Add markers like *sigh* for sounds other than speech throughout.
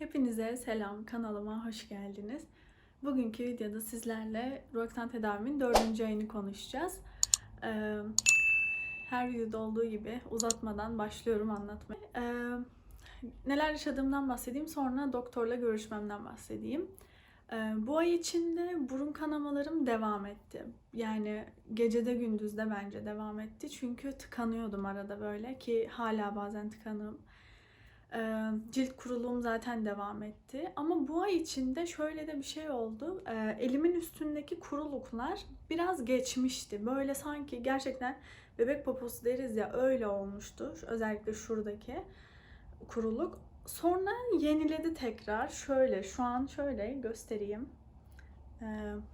Hepinize selam, kanalıma hoş geldiniz. Bugünkü videoda sizlerle Roxan tedavimin dördüncü ayını konuşacağız. Ee, her videoda olduğu gibi uzatmadan başlıyorum anlatmaya. Ee, neler yaşadığımdan bahsedeyim, sonra doktorla görüşmemden bahsedeyim. Ee, bu ay içinde burun kanamalarım devam etti. Yani gecede gündüzde bence devam etti. Çünkü tıkanıyordum arada böyle ki hala bazen tıkanığım. Cilt kuruluğum zaten devam etti. Ama bu ay içinde şöyle de bir şey oldu. Elimin üstündeki kuruluklar biraz geçmişti. Böyle sanki gerçekten bebek poposu deriz ya öyle olmuştu. Özellikle şuradaki kuruluk. Sonra yeniledi tekrar. Şöyle şu an şöyle göstereyim.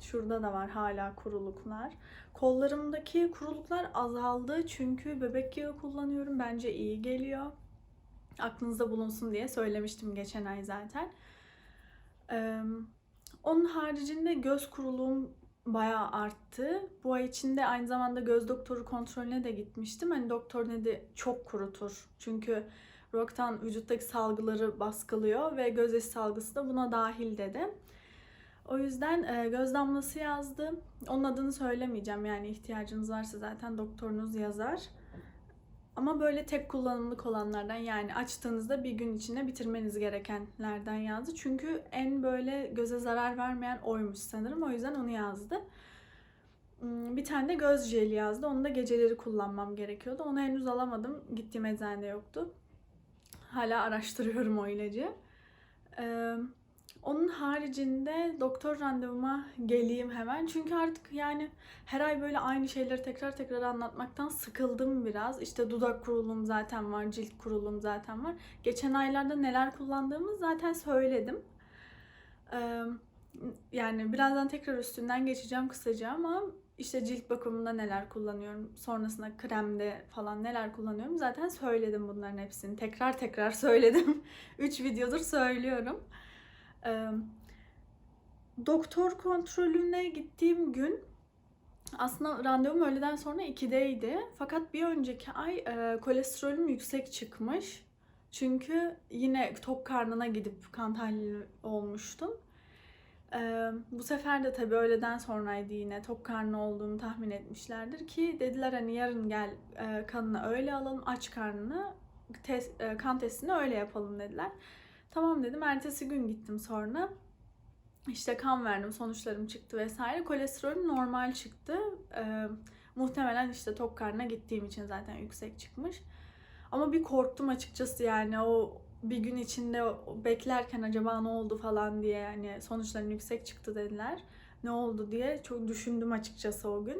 Şurada da var hala kuruluklar. Kollarımdaki kuruluklar azaldı çünkü bebek yağı kullanıyorum. Bence iyi geliyor aklınızda bulunsun diye söylemiştim geçen ay zaten. Ee, onun haricinde göz kuruluğum bayağı arttı. Bu ay içinde aynı zamanda göz doktoru kontrolüne de gitmiştim. Hani doktor dedi çok kurutur. Çünkü Rock'tan vücuttaki salgıları baskılıyor ve göz yaşı salgısı da buna dahil dedi. O yüzden e, göz damlası yazdı. Onun adını söylemeyeceğim yani ihtiyacınız varsa zaten doktorunuz yazar. Ama böyle tek kullanımlık olanlardan yani açtığınızda bir gün içinde bitirmeniz gerekenlerden yazdı. Çünkü en böyle göze zarar vermeyen oymuş sanırım. O yüzden onu yazdı. Hmm, Bir tane de göz jeli yazdı. Onu da geceleri kullanmam gerekiyordu. Onu henüz alamadım. Gittiğim eczanede yoktu. Hala araştırıyorum o ilacı. Ee, onun haricinde doktor randevuma geleyim hemen. Çünkü artık yani her ay böyle aynı şeyleri tekrar tekrar anlatmaktan sıkıldım biraz. İşte dudak kuruluğum zaten var, cilt kuruluğum zaten var. Geçen aylarda neler kullandığımı zaten söyledim. Ee, yani birazdan tekrar üstünden geçeceğim kısaca ama işte cilt bakımında neler kullanıyorum, sonrasında kremde falan neler kullanıyorum zaten söyledim bunların hepsini. Tekrar tekrar *laughs* söyledim. 3 videodur söylüyorum. Ee, doktor kontrolüne gittiğim gün aslında randevum öğleden sonra 2'deydi. Fakat bir önceki ay e, kolesterolüm yüksek çıkmış. Çünkü yine tok karnına gidip kan tahlili olmuştum. Ee, bu sefer de tabii öğleden sonraydı yine tok karnı olduğumu tahmin etmişlerdir ki dediler hani yarın gel e, kanını öyle alalım aç karnını test, e, kan testini öyle yapalım dediler. Tamam dedim. Ertesi gün gittim sonra. İşte kan verdim. Sonuçlarım çıktı vesaire. Kolesterolüm normal çıktı. Ee, muhtemelen işte tok karnına gittiğim için zaten yüksek çıkmış. Ama bir korktum açıkçası yani o bir gün içinde beklerken acaba ne oldu falan diye yani sonuçların yüksek çıktı dediler. Ne oldu diye çok düşündüm açıkçası o gün.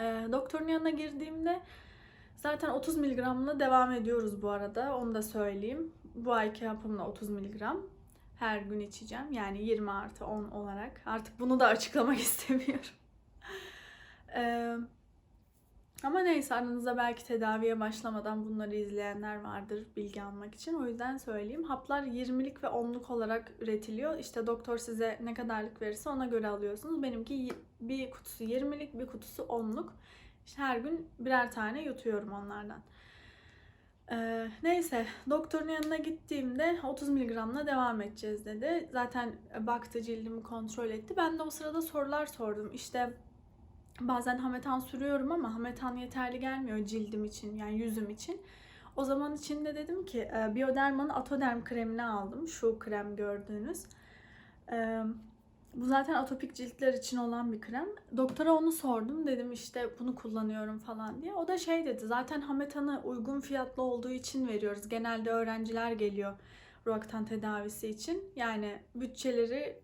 Ee, doktorun yanına girdiğimde zaten 30 miligramla devam ediyoruz bu arada. Onu da söyleyeyim. Bu ayki hapımla 30 miligram. Her gün içeceğim. Yani 20 artı 10 olarak. Artık bunu da açıklamak *laughs* istemiyorum. Ee, ama neyse aranızda belki tedaviye başlamadan bunları izleyenler vardır bilgi almak için. O yüzden söyleyeyim. Haplar 20'lik ve 10'luk olarak üretiliyor. İşte doktor size ne kadarlık verirse ona göre alıyorsunuz. Benimki bir kutusu 20'lik bir kutusu 10'luk. İşte her gün birer tane yutuyorum onlardan. Ee, neyse doktorun yanına gittiğimde 30 miligramla devam edeceğiz dedi. Zaten baktı cildimi kontrol etti. Ben de o sırada sorular sordum. İşte bazen hametan sürüyorum ama hametan yeterli gelmiyor cildim için yani yüzüm için. O zaman içinde dedim ki e, Bioderma'nın Atoderm kremini aldım. Şu krem gördüğünüz. Ee, bu zaten atopik ciltler için olan bir krem. Doktora onu sordum. Dedim işte bunu kullanıyorum falan diye. O da şey dedi. Zaten Hametan'ı uygun fiyatlı olduğu için veriyoruz. Genelde öğrenciler geliyor Roaktan tedavisi için. Yani bütçeleri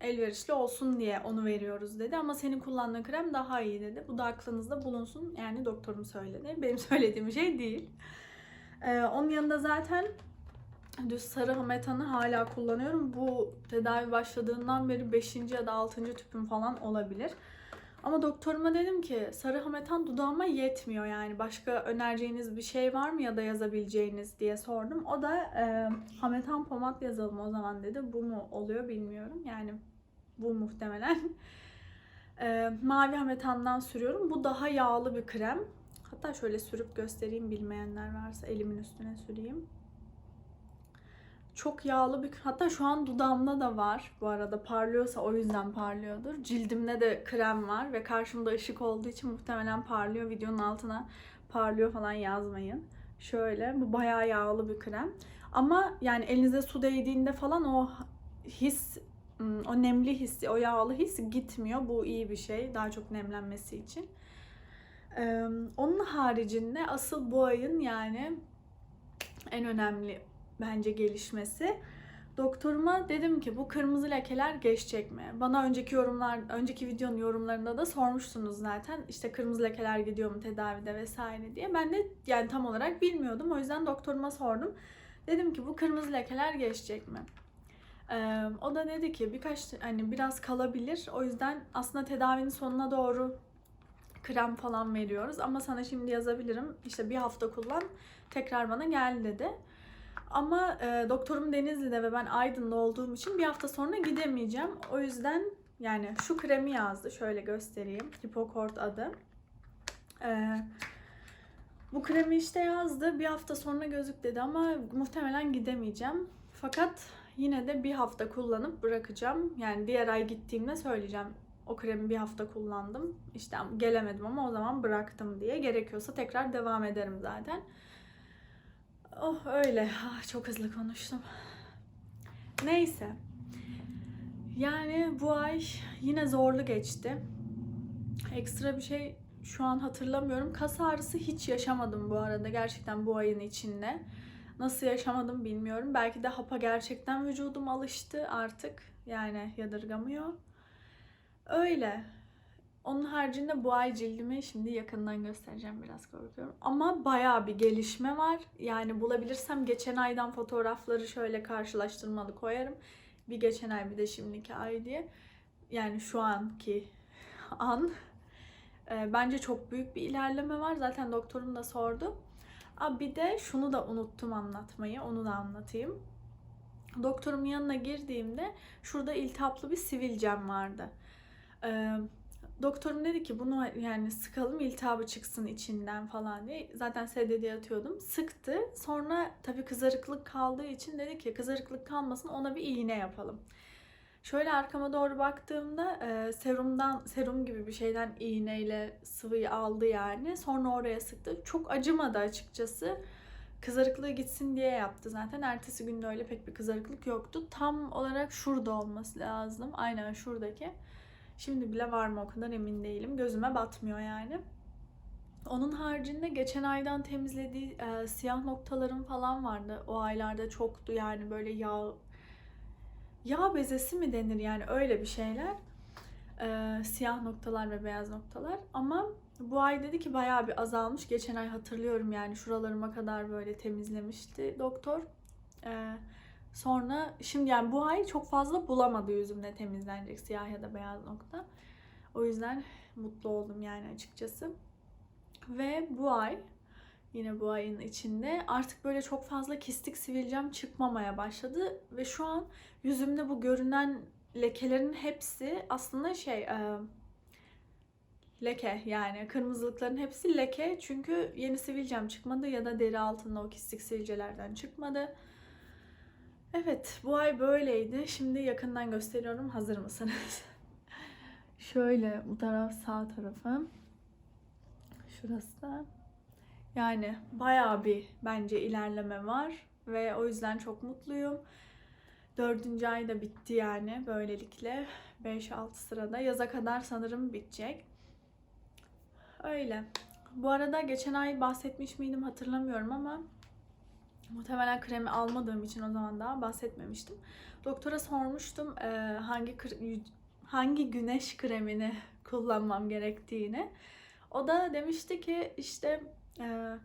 elverişli olsun diye onu veriyoruz dedi. Ama senin kullandığın krem daha iyi dedi. Bu da aklınızda bulunsun. Yani doktorum söyledi. Benim *laughs* söylediğim şey değil. Ee, onun yanında zaten düz sarı hametanı hala kullanıyorum. Bu tedavi başladığından beri 5. ya da 6. tüpüm falan olabilir. Ama doktoruma dedim ki sarı hametan dudağıma yetmiyor yani başka önereceğiniz bir şey var mı ya da yazabileceğiniz diye sordum. O da e, hametan pomat yazalım o zaman dedi. Bu mu oluyor bilmiyorum yani bu muhtemelen. *laughs* E, mavi hametandan sürüyorum. Bu daha yağlı bir krem. Hatta şöyle sürüp göstereyim bilmeyenler varsa elimin üstüne süreyim. Çok yağlı bir hatta şu an dudağımda da var bu arada parlıyorsa o yüzden parlıyordur. Cildimde de krem var ve karşımda ışık olduğu için muhtemelen parlıyor. Videonun altına parlıyor falan yazmayın. Şöyle bu bayağı yağlı bir krem. Ama yani elinize su değdiğinde falan o his o nemli hissi, o yağlı his gitmiyor. Bu iyi bir şey. Daha çok nemlenmesi için. Onun haricinde asıl bu ayın yani en önemli bence gelişmesi. Doktoruma dedim ki bu kırmızı lekeler geçecek mi? Bana önceki yorumlar, önceki videonun yorumlarında da sormuştunuz zaten. İşte kırmızı lekeler gidiyor mu tedavide vesaire diye. Ben de yani tam olarak bilmiyordum. O yüzden doktoruma sordum. Dedim ki bu kırmızı lekeler geçecek mi? Ee, o da dedi ki birkaç hani biraz kalabilir. O yüzden aslında tedavinin sonuna doğru krem falan veriyoruz. Ama sana şimdi yazabilirim. İşte bir hafta kullan. Tekrar bana gel dedi. Ama e, doktorum Denizli'de ve ben Aydın'da olduğum için bir hafta sonra gidemeyeceğim. O yüzden yani şu kremi yazdı. Şöyle göstereyim. Hipokort adı. E, bu kremi işte yazdı. Bir hafta sonra gözük dedi ama muhtemelen gidemeyeceğim. Fakat yine de bir hafta kullanıp bırakacağım. Yani diğer ay gittiğimde söyleyeceğim. O kremi bir hafta kullandım. İşte gelemedim ama o zaman bıraktım diye. Gerekiyorsa tekrar devam ederim zaten. Oh öyle. Ah, çok hızlı konuştum. Neyse. Yani bu ay yine zorlu geçti. Ekstra bir şey şu an hatırlamıyorum. Kas ağrısı hiç yaşamadım bu arada gerçekten bu ayın içinde. Nasıl yaşamadım bilmiyorum. Belki de hapa gerçekten vücudum alıştı artık. Yani yadırgamıyor. Öyle. Onun haricinde bu ay cildimi şimdi yakından göstereceğim biraz korkuyorum. Ama bayağı bir gelişme var. Yani bulabilirsem geçen aydan fotoğrafları şöyle karşılaştırmalı koyarım. Bir geçen ay bir de şimdiki ay diye. Yani şu anki *laughs* an. Ee, bence çok büyük bir ilerleme var. Zaten doktorum da sordu. Aa, bir de şunu da unuttum anlatmayı. Onu da anlatayım. Doktorumun yanına girdiğimde şurada iltihaplı bir sivilcem vardı. Ee, doktorum dedi ki bunu yani sıkalım iltihabı çıksın içinden falan diye. Zaten sedyede yatıyordum. Sıktı. Sonra tabii kızarıklık kaldığı için dedi ki kızarıklık kalmasın ona bir iğne yapalım. Şöyle arkama doğru baktığımda e, serumdan serum gibi bir şeyden iğneyle sıvıyı aldı yani. Sonra oraya sıktı. Çok acımadı açıkçası. Kızarıklığı gitsin diye yaptı zaten. Ertesi günde öyle pek bir kızarıklık yoktu. Tam olarak şurada olması lazım. Aynen şuradaki. Şimdi bile var mı o kadar emin değilim. Gözüme batmıyor yani. Onun haricinde geçen aydan temizlediği e, siyah noktalarım falan vardı. O aylarda çoktu yani böyle yağ yağ bezesi mi denir yani öyle bir şeyler. E, siyah noktalar ve beyaz noktalar. Ama bu ay dedi ki bayağı bir azalmış. Geçen ay hatırlıyorum yani şuralarıma kadar böyle temizlemişti doktor. E, Sonra şimdi yani bu ay çok fazla bulamadı yüzümde temizlenecek siyah ya da beyaz nokta. O yüzden mutlu oldum yani açıkçası. Ve bu ay yine bu ayın içinde artık böyle çok fazla kistik sivilcem çıkmamaya başladı ve şu an yüzümde bu görünen lekelerin hepsi aslında şey e, leke yani kırmızılıkların hepsi leke çünkü yeni sivilcem çıkmadı ya da deri altında o kistik sivilcelerden çıkmadı. Evet, bu ay böyleydi. Şimdi yakından gösteriyorum. Hazır mısınız? *laughs* Şöyle bu taraf sağ tarafı. Şurası da. Yani bayağı bir bence ilerleme var ve o yüzden çok mutluyum. Dördüncü ay da bitti yani böylelikle. 5-6 sırada. Yaza kadar sanırım bitecek. Öyle. Bu arada geçen ay bahsetmiş miydim hatırlamıyorum ama Muhtemelen kremi almadığım için o zaman daha bahsetmemiştim. Doktora sormuştum e, hangi hangi güneş kremini *laughs* kullanmam gerektiğini. O da demişti ki işte e,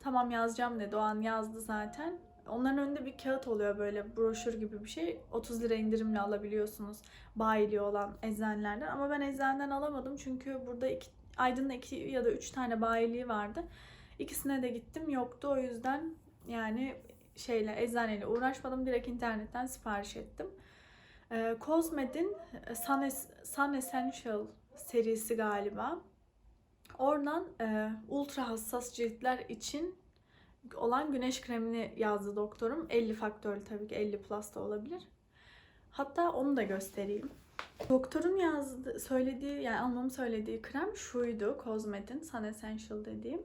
tamam yazacağım dedi. O an yazdı zaten. Onların önünde bir kağıt oluyor böyle broşür gibi bir şey. 30 lira indirimle alabiliyorsunuz bayiliği olan eczanelerden. Ama ben eczaneden alamadım çünkü burada iki, Aydın'da iki ya da üç tane bayiliği vardı. İkisine de gittim yoktu o yüzden yani şeyle eczaneyle uğraşmadım. Direkt internetten sipariş ettim. Ee, Cosmed'in Sun, es- Sun Essential serisi galiba. Oradan e, ultra hassas ciltler için olan güneş kremini yazdı doktorum. 50 faktörlü tabii ki 50 plus da olabilir. Hatta onu da göstereyim. Doktorun yazdı, söylediği yani almamı söylediği krem şuydu. Cosmet'in Sun Essential dediğim.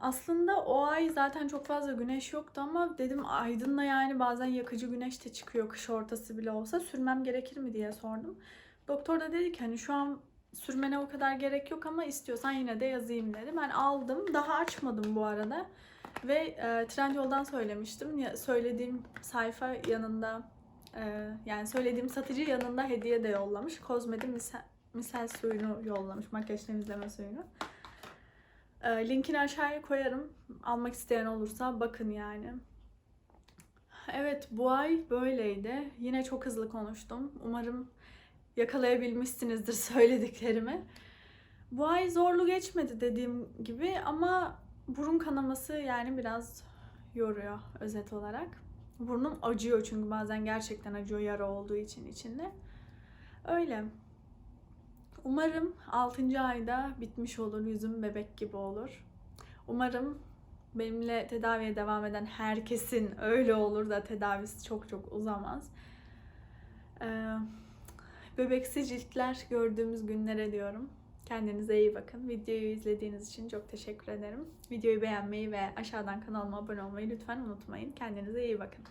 Aslında o ay zaten çok fazla güneş yoktu ama dedim aydınla yani bazen yakıcı güneş de çıkıyor kış ortası bile olsa sürmem gerekir mi diye sordum. Doktor da dedi ki hani şu an sürmene o kadar gerek yok ama istiyorsan yine de yazayım dedi. Ben aldım. Daha açmadım bu arada. Ve e, Trendyol'dan söylemiştim. Ya, söylediğim sayfa yanında e, yani söylediğim satıcı yanında hediye de yollamış. Kozmetik misel, misel suyunu yollamış. Makyaj temizleme suyunu. E, linkini aşağıya koyarım. Almak isteyen olursa bakın yani. Evet bu ay böyleydi. Yine çok hızlı konuştum. Umarım yakalayabilmişsinizdir *laughs* söylediklerimi. Bu ay zorlu geçmedi dediğim gibi ama burun kanaması yani biraz yoruyor özet olarak. Burnum acıyor çünkü bazen gerçekten acıyor yara olduğu için içinde. Öyle. Umarım 6. ayda bitmiş olur. Yüzüm bebek gibi olur. Umarım benimle tedaviye devam eden herkesin öyle olur da tedavisi çok çok uzamaz. Ee, bebeksi ciltler gördüğümüz günlere diyorum. Kendinize iyi bakın. Videoyu izlediğiniz için çok teşekkür ederim. Videoyu beğenmeyi ve aşağıdan kanalıma abone olmayı lütfen unutmayın. Kendinize iyi bakın.